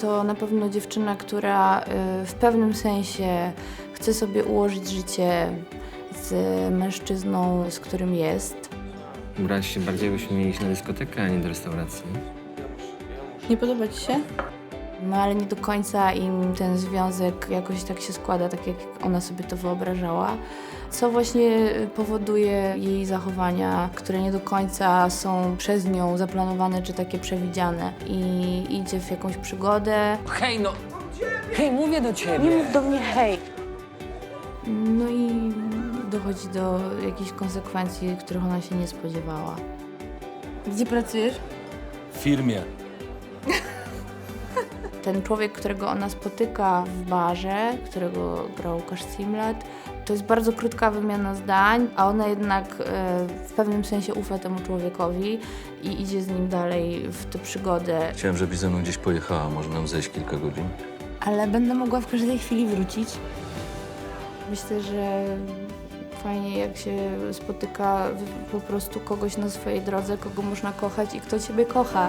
To na pewno dziewczyna, która y, w pewnym sensie chce sobie ułożyć życie z mężczyzną, z którym jest. Ubrałaś się bardziej, byśmy mieli iść na dyskotekę, a nie do restauracji. Nie podoba ci się? No ale nie do końca im ten związek jakoś tak się składa, tak jak ona sobie to wyobrażała. Co właśnie powoduje jej zachowania, które nie do końca są przez nią zaplanowane czy takie przewidziane. I idzie w jakąś przygodę, Hej, no! Hej, mówię do ciebie! Nie mów do mnie hej. no i dochodzi do jakichś konsekwencji, których ona się nie spodziewała. Gdzie pracujesz? W firmie. Ten człowiek, którego ona spotyka w barze, którego grał Łukasz Simlat, to jest bardzo krótka wymiana zdań, a ona jednak e, w pewnym sensie ufa temu człowiekowi i idzie z nim dalej w tę przygodę. Chciałem, żebyś ze mną gdzieś pojechała. Może nam zejść kilka godzin. Ale będę mogła w każdej chwili wrócić. Myślę, że fajnie jak się spotyka po prostu kogoś na swojej drodze, kogo można kochać i kto ciebie kocha.